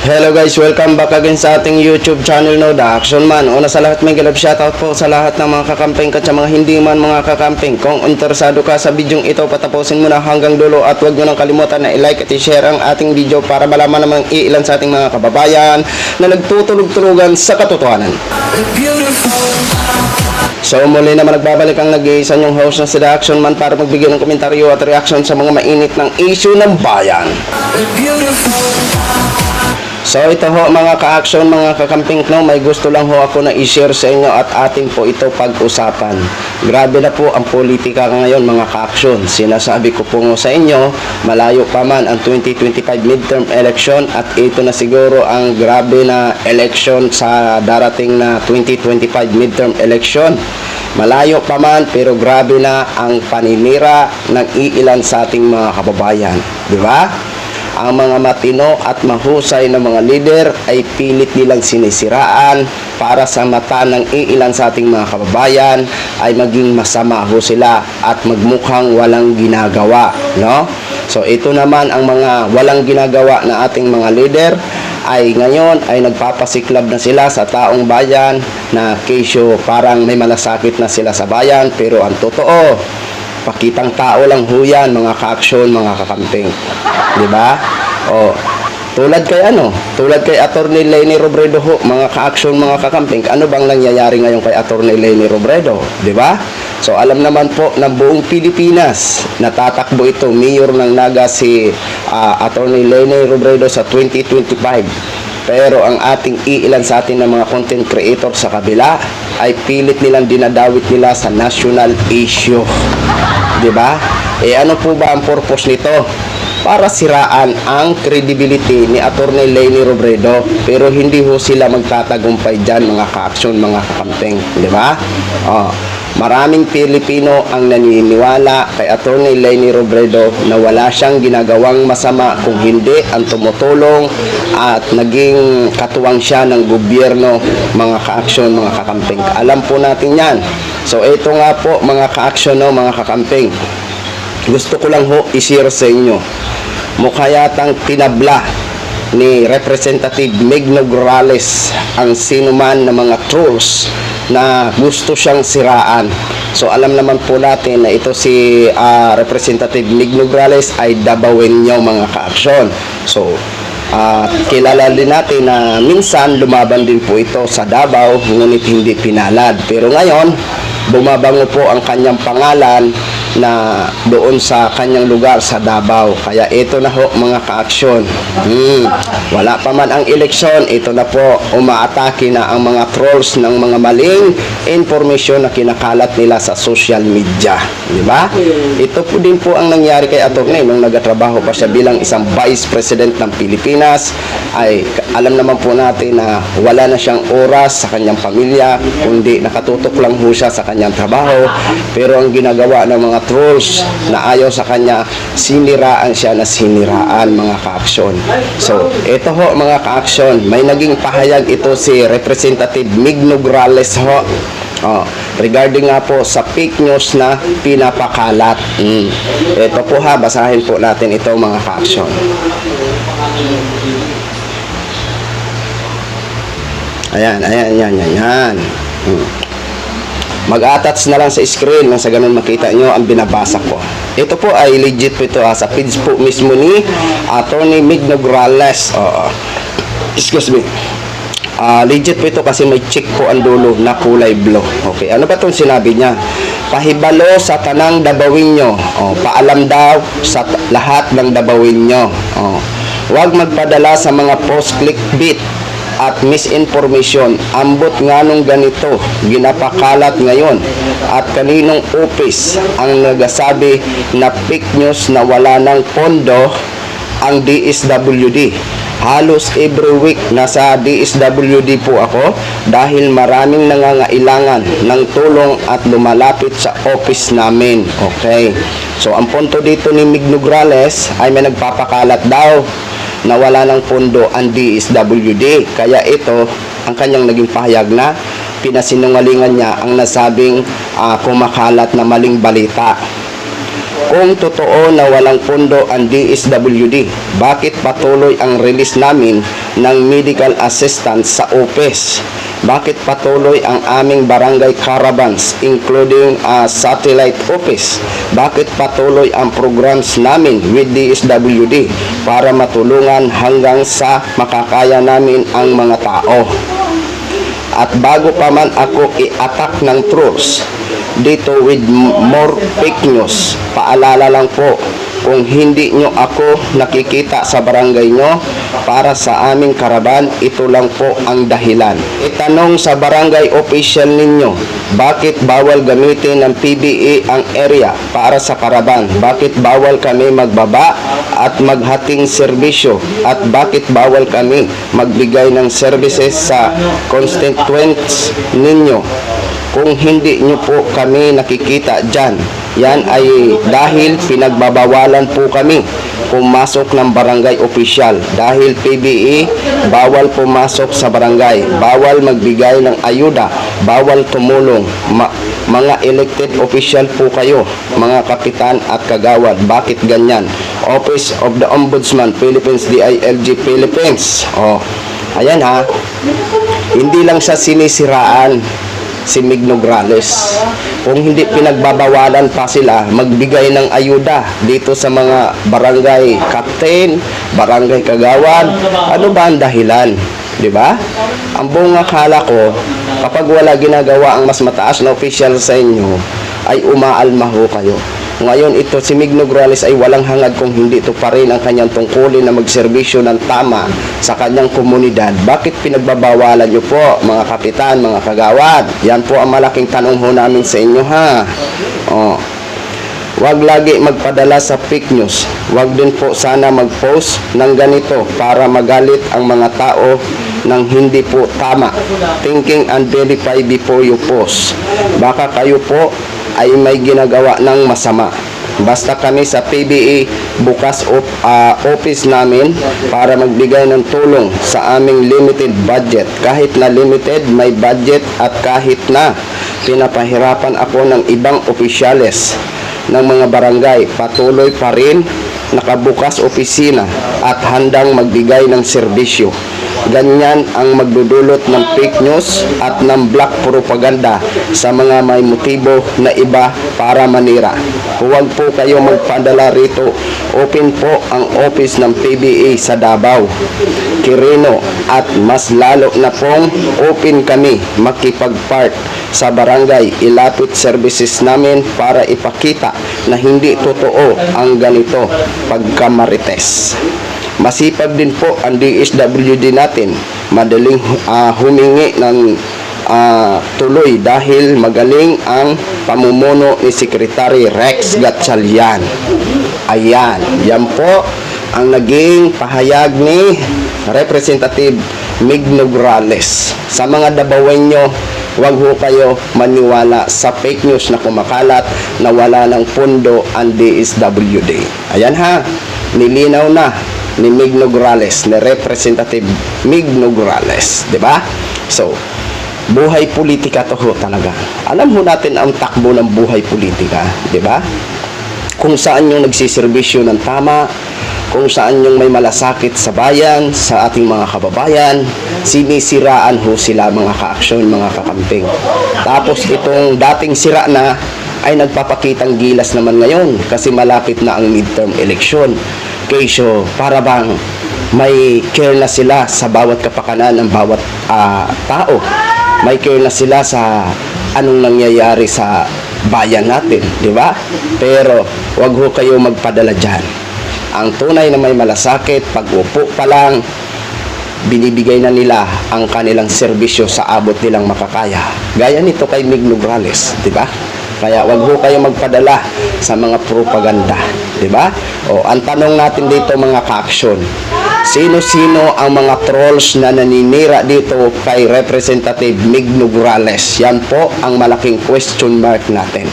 Hello guys, welcome back again sa ating YouTube channel no, The Action Man. Una sa lahat may galab shoutout po sa lahat ng mga kakamping at sa mga hindi man mga kakamping. Kung interesado ka sa bidyong ito, patapusin mo na hanggang dulo at huwag mo nang kalimutan na i-like at i-share ang ating video para malaman naman iilan sa ating mga kababayan na nagtutulog-tulugan sa katotohanan. So muli naman nagbabalik ang nag-iisa yung host na si The Action Man para magbigay ng komentaryo at reaction sa mga mainit ng issue ng bayan. So ito ho mga ka-action, mga kakamping no, may gusto lang ho ako na i-share sa inyo at atin po ito pag-usapan. Grabe na po ang politika ngayon mga ka-action. Sinasabi ko po sa inyo, malayo pa man ang 2025 midterm election at ito na siguro ang grabe na election sa darating na 2025 midterm election. Malayo pa man pero grabe na ang paninira ng iilan sa ating mga kababayan. Di ba? Ang mga matino at mahusay na mga leader ay pilit nilang sinisiraan para sa mata ng iilan sa ating mga kababayan ay maging masama ho sila at magmukhang walang ginagawa no? So ito naman ang mga walang ginagawa na ating mga leader ay ngayon ay nagpapasiklab na sila sa taong bayan na kesyo parang may malasakit na sila sa bayan pero ang totoo pakitang tao lang ho yan, mga ka-action, mga kakamping. Di ba? O, tulad kay ano, tulad kay Attorney Lenny Robredo ho, mga ka-action, mga kakamping, ano bang nangyayari ngayon kay Attorney Lenny Robredo? Di ba? So, alam naman po ng buong Pilipinas, natatakbo ito, mayor ng Naga si ah, Attorney Lenny Robredo sa 2025. Pero ang ating iilan sa atin ng mga content creator sa kabila ay pilit nilang dinadawit nila sa national issue. 'Di ba? Eh ano po ba ang purpose nito? Para siraan ang credibility ni Attorney Lenny Robredo pero hindi ho sila magtatagumpay diyan mga ka-action, mga kakamping, 'di ba? Oh, Maraming Pilipino ang naniniwala kay Attorney Lenny Robredo na wala siyang ginagawang masama kung hindi ang tumutulong at naging katuwang siya ng gobyerno, mga ka-action, mga kakamping. Alam po natin yan. So ito nga po mga ka-action, no, mga kakamping. Gusto ko lang ho i-share sa inyo. Mukha yatang tinabla ni Representative Meg Nograles ang sinuman ng mga trolls na gusto siyang siraan. So alam naman po natin na ito si ah, Representative Meg Nograles ay dabawin niyo mga ka-aksyon. So at kilala din natin na minsan lumaban din po ito sa Davao ngunit hindi pinalad. Pero ngayon, bumabango po ang kanyang pangalan na doon sa kanyang lugar sa Davao. Kaya ito na ho mga ka-aksyon. Hmm, wala pa man ang eleksyon, ito na po umaatake na ang mga trolls ng mga maling informasyon na kinakalat nila sa social media. Di ba? Ito po din po ang nangyari kay Atty. nung nagatrabaho pa siya bilang isang Vice President ng Pilipinas ay alam naman po natin na wala na siyang oras sa kanyang pamilya kundi nakatutok lang ho siya sa kanyang trabaho pero ang ginagawa ng mga trolls na ayaw sa kanya siniraan siya na siniraan mga ka-aksyon so ito ho mga ka-aksyon may naging pahayag ito si Representative Mig Nograles ho Oh, regarding nga po sa fake news na pinapakalat. Mm. Ito po ha, basahin po natin ito mga ka-action. Ayan, ayan, yan, yan, yan. Hmm. Mag-attach na lang sa screen nang sa ganun makita nyo ang binabasa ko. Ito po ay legit po ito ha, sa page po mismo ni Attorney Mig Nograles. Oo. Excuse me. Ah, legit po ito kasi may check po ang dulo na kulay blue. Okay, ano ba itong sinabi niya? Pahibalo sa tanang dabawin nyo. Oh, paalam daw sa lahat ng dabawin nyo. Oh. Huwag magpadala sa mga post clickbait at misinformation. Ambot nga nung ganito, ginapakalat ngayon. At kaninong office ang nagasabi na fake news na wala ng pondo ang DSWD. Halos every week nasa DSWD po ako dahil maraming nangangailangan ng tulong at lumalapit sa office namin. Okay. So ang punto dito ni Mig Nograles ay may nagpapakalat daw na wala ng pondo ang DSWD. Kaya ito ang kanyang naging pahayag na pinasinungalingan niya ang nasabing ah, kumakalat na maling balita. Kung totoo na walang pondo ang DSWD, bakit patuloy ang release namin ng medical assistance sa OPES? Bakit patuloy ang aming barangay caravans including uh, satellite office? Bakit patuloy ang programs namin with DSWD para matulungan hanggang sa makakaya namin ang mga tao? At bago pa man ako i-attack ng troops dito with more fake news, paalala lang po, kung hindi nyo ako nakikita sa barangay nyo para sa aming karaban, ito lang po ang dahilan. Itanong sa barangay official ninyo, bakit bawal gamitin ng PBE ang area para sa karaban? Bakit bawal kami magbaba at maghating serbisyo? At bakit bawal kami magbigay ng services sa constituents ninyo? Kung hindi nyo po kami nakikita dyan, yan ay dahil pinagbabawalan po kami pumasok ng barangay opisyal. Dahil PBE, bawal pumasok sa barangay, bawal magbigay ng ayuda, bawal tumulong. Ma- mga elected official po kayo, mga kapitan at kagawad. Bakit ganyan? Office of the Ombudsman, Philippines, DILG, Philippines. Oh, ayan ha. Hindi lang sa sinisiraan si Mig Nograles. Kung hindi pinagbabawalan pa sila magbigay ng ayuda dito sa mga barangay captain, barangay kagawad, ano ba ang dahilan? 'Di ba? Ang buong akala ko, kapag wala ginagawa ang mas mataas na official sa inyo, ay umaalma ho kayo. Ngayon ito si Mig Nograles ay walang hangad kung hindi ito pa rin ang kanyang tungkulin na magserbisyo ng tama sa kanyang komunidad. Bakit pinagbabawalan niyo po mga kapitan, mga kagawad? Yan po ang malaking tanong ho namin sa inyo ha. Oh. Huwag lagi magpadala sa fake news. Huwag din po sana mag-post ng ganito para magalit ang mga tao ng hindi po tama. Thinking and verify before you post. Baka kayo po ay may ginagawa ng masama. Basta kami sa PBE bukas op, ah, office namin para magbigay ng tulong sa aming limited budget. Kahit na limited, may budget at kahit na pinapahirapan ako ng ibang opisyales ng mga barangay, patuloy pa rin nakabukas opisina at handang magbigay ng serbisyo. Ganyan ang magdudulot ng fake news at ng black propaganda sa mga may motibo na iba para manira. Huwag po kayo magpadala rito. Open po ang office ng PBA sa Davao, Quirino at mas lalo na pong open kami makipag-part sa barangay ilapit services namin para ipakita na hindi totoo ang ganito pagkamarites. Masipag din po ang DSWD natin. Madaling ah, humingi ng ah, tuloy dahil magaling ang pamumuno ni Secretary Rex Gatchalian. Ayan, yan po ang naging pahayag ni Representative Mig Nograles. Sa mga dabawenyo, huwag ho kayo maniwala sa fake news na kumakalat na wala ng pondo ang DSWD. Ayan ha, nilinaw na ni Mig Nograles, ni Representative Mig Nograles, di ba? So, buhay politika to ho talaga. Alam ho natin ang takbo ng buhay politika, di ba? Kung saan yung nagsiservisyo ng tama, kung saan yung may malasakit sa bayan, sa ating mga kababayan, sinisiraan ho sila mga kaaksyon, mga kakamping. Tapos itong dating sira na ay nagpapakitang gilas naman ngayon kasi malapit na ang midterm election. Kesyo, para bang may care na sila sa bawat kapakanan ng bawat ah, tao. May care na sila sa anong nangyayari sa bayan natin, di ba? Pero wag ho kayo magpadala dyan. Ang tunay na may malasakit, pag upo pa lang, binibigay na nila ang kanilang serbisyo sa abot nilang makakaya. Gaya nito kay Mig Nograles, di ba? Kaya wag ho kayo magpadala sa mga propaganda, di ba? O ang tanong natin dito mga ka-aksyon, sino-sino ang mga trolls na naninira dito kay Representative Mig Nograles? Yan po ang malaking question mark natin.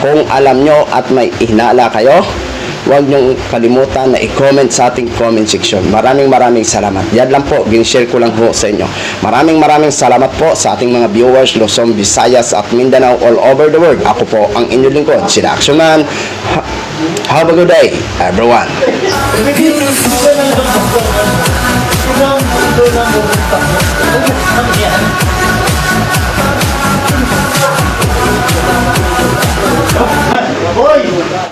Kung alam nyo at may ihinala kayo, huwag niyong kalimutan na i-comment sa ating comment section. Maraming maraming salamat. Yan lang po, ginshare ko lang po sa inyo. Maraming maraming salamat po sa ating mga viewers, Luzon, Visayas at Mindanao all over the world. Ako po ang inyong lingkod, si Action Man. Ha Have a good day, everyone.